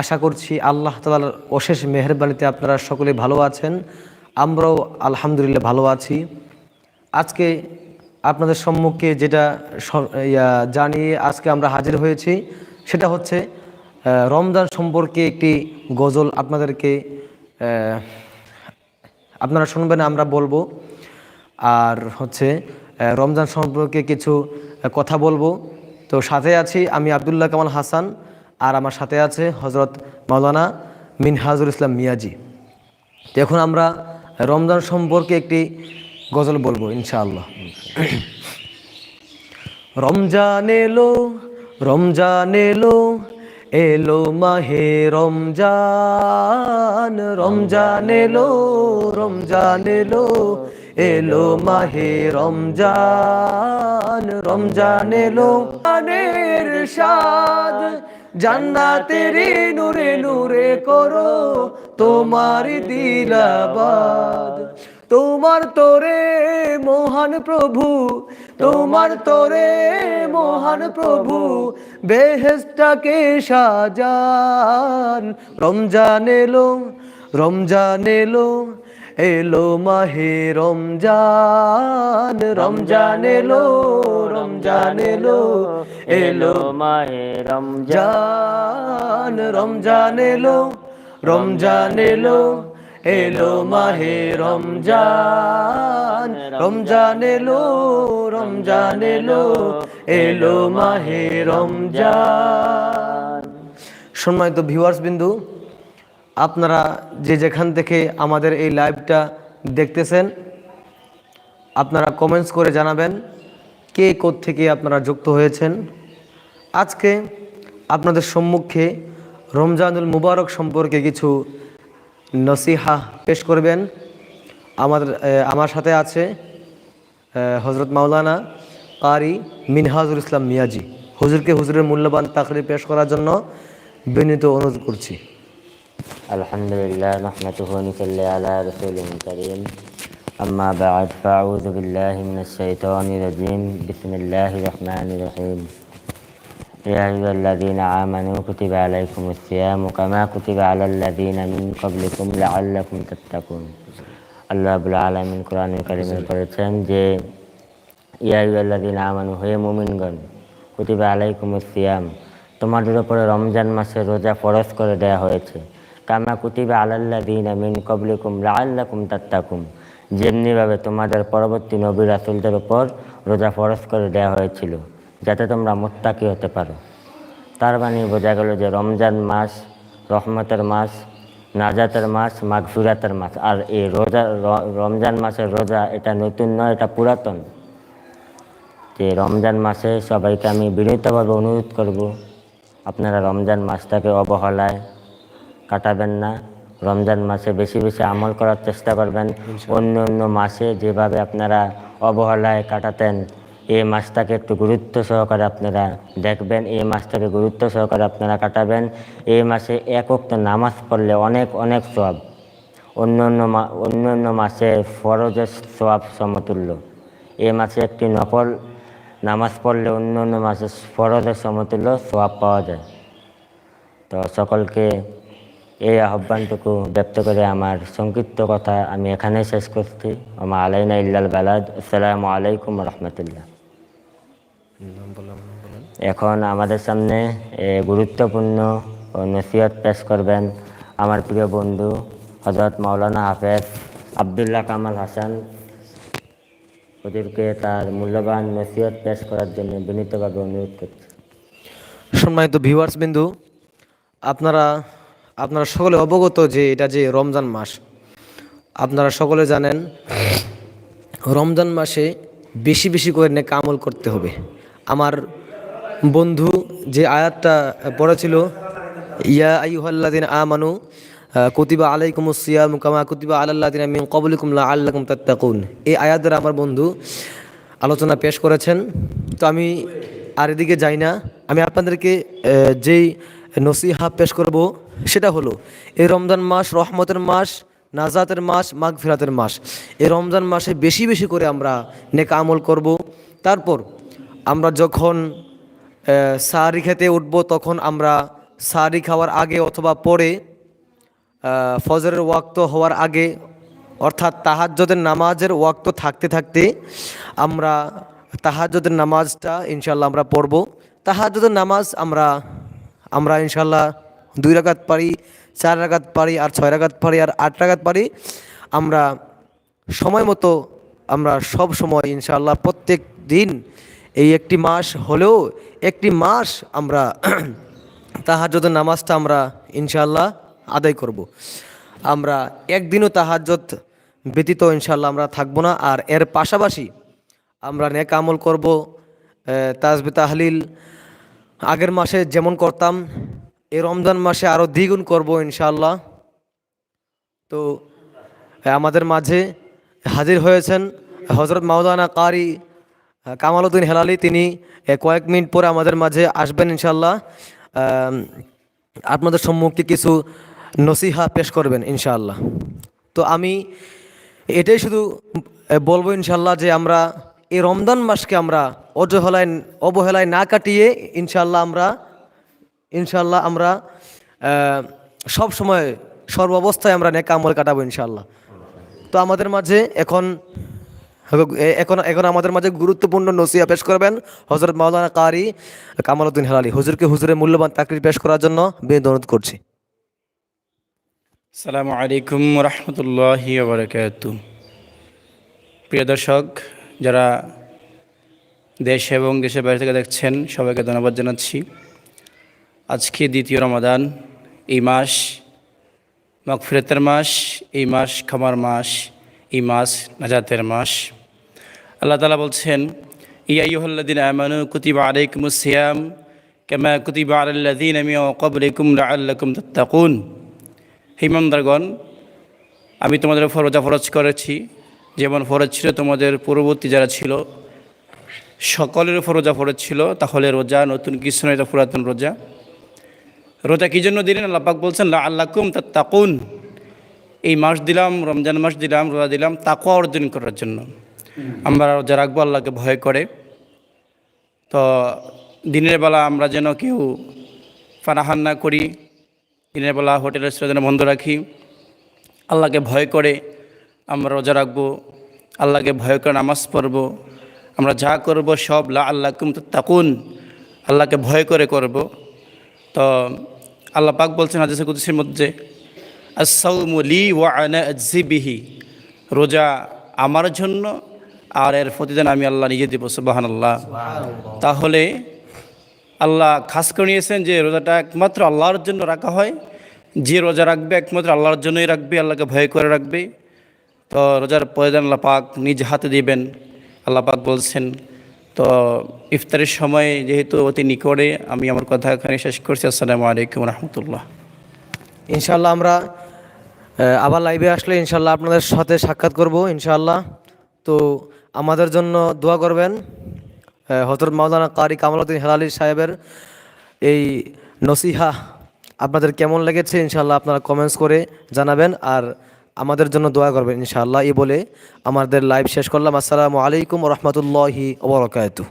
আশা করছি আল্লাহ তালার অশেষ মেহরবানিতে আপনারা সকলে ভালো আছেন। আমরাও আলহামদুলিল্লাহ ভালো আছি। আজকে আপনাদের সম্মুখে যেটা জানিয়ে আজকে আমরা হাজির হয়েছি, সেটা হচ্ছে রমজান সম্পর্কে একটি গজল আপনাদেরকে আপনারা শুনবেন, আমরা বলব। আর হচ্ছে রমজান সম্পর্কে কিছু কথা বলব। তো সাথে আছি আমি আবদুল্লাহ কামাল হাসান আর আমার সাথে আছে হজরত মাওলানা মিনহাজুল ইসলাম মিয়াজি। তো এখন আমরা রমজান সম্পর্কে একটি গজল বলব, ইনশাআল্লাহ। রমজান এলো রমজান এলো এলো মাহে রমজান রমজান এলো রমজান এলো এলো মাহে রমজান রমজান এলো। আনের সাদ জান্নাতেরি নূরে নূরে করো তোমার দিলাবাদ তোমার তোরে মহান প্রভু, তোমার তোরে মহান প্রভু বেহেস্টাকে সাজান। রমজান এলো রমজান এলো এলো মাহে রমজান রমজান এলো রমজান এলো। এলো মাহে রমজান রমজান এলো রমজান এলো। এলো মাহে রমজান রমজান এলো রমজান এলো। এলো মাহে রমজান। সম্মানিত ভিউয়ার্স বিন্দু আপনারা যে যেখান থেকে আমাদের এই লাইভটা দেখতেছেন, আপনারা কমেন্টস করে জানাবেন কে থেকে আপনারা যুক্ত হয়েছেন। আজকে আপনাদের সম্মুখে রমজানুল মুবারক সম্পর্কে কিছু নসিহা পেশ করবেন। আমাদের আমার সাথে আছে হজরত মাওলানা কারি মিনহাজুল ইসলাম মিয়াজি। হুজুরকে হুজুরের মূল্যবান তাকরি পেশ করার জন্য বিনীত অনুরোধ করছি। الحمد لله نحمده ونصلي على رسوله الكريم أما بعد فأعوذ بالله من الشيطان الرجيم بسم الله الرحمن الرحيم يا أيها الذين آمنوا كتب عليكم الصيام كما كتب على الذين من قبلكم لعلكم تتقون আল্লাহ রাবুল আলমিন কোরআন কারিমে করেছেন যে ইয়াইল্লাদিন আমানু হয়ে মুমিনগণ কুতিবা আলাইকুম সিয়াম তোমাদের উপরে রমজান মাসে রোজা ফরজ করে দেয়া হয়েছে কামা কুতিবা আলাল্লাদিন মিন কবলিকুম লাআল্লাকুম তাত্তাকুম যেমনিভাবে তোমাদের পরবর্তী নবী রাসুলদের উপর রোজা ফরজ করে দেয়া হয়েছিল, যাতে তোমরা মোত্তাকি হতে পারো। তার মানে বোঝা গেল যে রমজান মাস, রহমতের মাস, নাজাতের মাস, মাগফিরাতের মাস, আর এই রোজা রমজান মাসের রোজা এটা নতুন নয়, এটা পুরাতন। যে রমজান মাসে সবাইকে আমি বিনীতভাবে অনুরোধ করব, আপনারা রমজান মাসটাকে অবহেলায় কাটাবেন না। রমজান মাসে বেশি বেশি আমল করার চেষ্টা করবেন। অন্য অন্য মাসে যেভাবে আপনারা অবহেলায় কাটাতেন এই মাসটাকে একটু গুরুত্ব সহকারে আপনারা দেখবেন এই মাসটাকে গুরুত্ব সহকারে আপনারা কাটাবেন। এই মাসে এক উক্ত নামাজ পড়লে অনেক অনেক সব অন্য অন্য মা অন্য অন্য মাসে ফরজের সোয়াব সমতুল্য। এই মাসে একটি নকল নামাজ পড়লে অন্য অন্য মাসে ফরজের সমতুল্য সোয়াব পাওয়া যায়। তো সকলকে এই আহ্বানটুকু ব্যক্ত করে আমার সংক্ষিপ্ত কথা আমি এখানেই শেষ করছি। আমার আলাইনা ইল্লাল বালাদ। আসসালামু আলাইকুম রহমতুল্লাহ। এখন আমাদের সামনে গুরুত্বপূর্ণ নসিহত পেশ করবেন আমার প্রিয় বন্ধু হজরত মাওলানা হাফেজ আবদুল্লাহ কামাল হাসান। ওদেরকে তার মূল্যবান নসিহত পেশ করার জন্য বিনীতভাবে অনুরোধ করছি। সম্মানিত ভিউয়ার্স বিন্দু আপনারা আপনারা সকলে অবগত যে এটা যে রমজান মাস। আপনারা সকলে জানেন রমজান মাসে বেশি বেশি করে নেক আমল করতে হবে। আমার বন্ধু যে আয়াতটা পড়েছিল ইয়া আইয়ুহাল্লাযিন আমানু আহ, কুতিবা আলাইকুমুস সিয়াম কামা কুতিবা আলাল্লাযিনা মিন ক্বাবলিকুম লাআল্লাকুম তাত্তাকুন। এই আয়াত দ্বারা আমার বন্ধু আলোচনা পেশ করেছেন। তো আমি আর এদিকে যাই না। আমি আপনাদেরকে যেই নসিহা পেশ করব সেটা হলো, এই রমজান মাস রহমতের মাস, নাজাতের মাস মাঘ ফেরাতের মাস। এই রমজান মাসে বেশি বেশি করে আমরা নেক আমল করব। তারপর আমরা যখন সাহারি খেতে উঠব, তখন আমরা সারি খাওয়ার আগে অথবা পরে ফজরের ওয়াক্ত হওয়ার আগে, অর্থাৎ তাহাজ্জদের নামাজের ওয়াক্ত থাকতে থাকতে আমরা তাহাজ্জদের নামাজটা ইনশাল্লাহ আমরা পড়ব। তাহাজ্জদের নামাজ আমরা আমরা ইনশাল্লাহ দুই রাকাত পারি, চার রাকাত পারি আর ছয় রাকাত পারি আর আট রাকাত পারি। আমরা সময় মতো, আমরা সব সময় ইনশাল্লাহ প্রত্যেক দিন এই একটি মাস হলেও একটি মাস আমরা তাহাজ্জদের নামাজটা আমরা ইনশাল্লাহ আদায় করব। আমরা একদিনও তাহাজ্জত ব্যতীত ইনশাল্লাহ আমরা থাকব না। আর এর পাশাপাশি আমরা নেক আমল করব তাজবে তাহলিল। আগের মাসে যেমন করতাম এই রমজান মাসে আরও দ্বিগুণ করব ইনশাল্লাহ তো আমাদের মাঝে হাজির হয়েছেন হজরত মাওলানা কারি কামালউদ্দিন হেলালি। তিনি কয়েক মিনিট পরে আমাদের মাঝে আসবেন ইনশাল্লাহ আপনাদের সম্মুখে কিছু নসিহা পেশ করবেন ইনশাআল্লাহ। তো আমি এটাই শুধু বলব ইনশাল্লাহ যে আমরা এই রমজান মাসকে আমরা অবহেলায় অবহেলায় না কাটিয়ে ইনশাল্লাহ আমরা ইনশাল্লাহ আমরা সব সময় সর্বাবস্থায় আমরা নেক আমল কাটাবো ইনশাল্লাহ তো আমাদের মাঝে এখন এখন এখন আমাদের মাঝে গুরুত্বপূর্ণ নসিয়া পেশ করবেন হজরত মাওলানা কারি কামালউদ্দিন হেলালি। হুজুরকে হুজুরের মূল্যবান তাকরির পেশ করার জন্য বিনীত অনুরোধ করছি। সালামু আলাইকুম রহমতুল্লাহি প্রিয় দর্শক, যারা দেশ এবং দেশের বাইরে থেকে দেখছেন, সবাইকে ধন্যবাদ জানাচ্ছি। আজকে দ্বিতীয় রমাদান, এই মাস মগফিরতের মাস, এই মাস ক্ষমার মাস, এই মাস নাজাতের মাস। আল্লাহ তালা বলছেন ইয়াইহল্লাদিন আমানু কুতিবা আলাইকুম সিয়াম কেমা কুতিবা আলাল্লাদিন আমি কবলিকুম লাআল্লাকুম তাত্তাকুন। হিমন্দারগণ আমি তোমাদের উপর রোজা ফরজ করেছি। যেমন ফরজ ছিল তোমাদের পূর্ববর্তী যারা ছিল, সকলের উপর রোজা ফরজ ছিল, তাহলে রোজা নতুন নয়, এটা পুরাতন রোজা। রোজা কী জন্য দিলেন? আল্লাপাক বলছেন আল্লাকুম তা তাকুন এই মাস দিলাম, রমজান মাস দিলাম, রোজা দিলাম তাকুয়া অর্জন করার জন্য। আমরা রোজা রাখব, আল্লাহকে ভয় করে। তো দিনের বেলা আমরা যেন কেউ ফানাহান না করি, দিনের বেলা হোটেল রেস্টুরেন্ট যেন বন্ধ রাখি, আল্লাহকে ভয় করে আমরা রোজা রাখব, আল্লাহকে ভয় করে নামাজ পড়ব, আমরা যা করব সব লা আল্লাহ কুম তাকুন আল্লাহকে ভয় করে করব। তো আল্লাহ পাক বলছেন হাদিসে কুদুসের মধ্যে আসাউমলি ওয়া আনা বিহি রোজা আমার জন্য আর এর প্রতিদিন আমি আল্লাহ নিজে দিব সুবাহান আল্লাহ তাহলে আল্লাহ খাস করে নিয়েছেন যে রোজাটা একমাত্র আল্লাহর জন্য রাখা হয়। যে রোজা রাখবে একমাত্র আল্লাহর জন্যই রাখবে আল্লাহকে ভয় করে রাখবে। তো রোজার প্রয়োজন আল্লাহ পাক নিজ হাতে দিবেন। আল্লাহ পাক বলছেন তো ইফতারের সময় যেহেতু অতি নিকটে, আমি আমার কথা এখানে শেষ করছি। আসসালামু আলাইকুম রহমতুল্লাহ। ইনশাল্লাহ আমরা আবার লাইভে আসলে ইনশাল্লাহ আপনাদের সাথে সাক্ষাৎ করব ইনশাল্লাহ তো আমাদের জন্য দোয়া করবেন হজরত মাওলানা কারি কামালউদ্দিন হেলালি সাহেবের এই নসিহা আপনাদের কেমন লেগেছে ইনশাল্লাহ আপনারা কমেন্টস করে জানাবেন। আর আমাদের জন্য দোয়া করবেন ইনশাআল্লাহ। এই বলে আমাদের লাইভ শেষ করলাম। আসসালামু আলাইকুম রহমতুল্লাহি ওবরাকাতু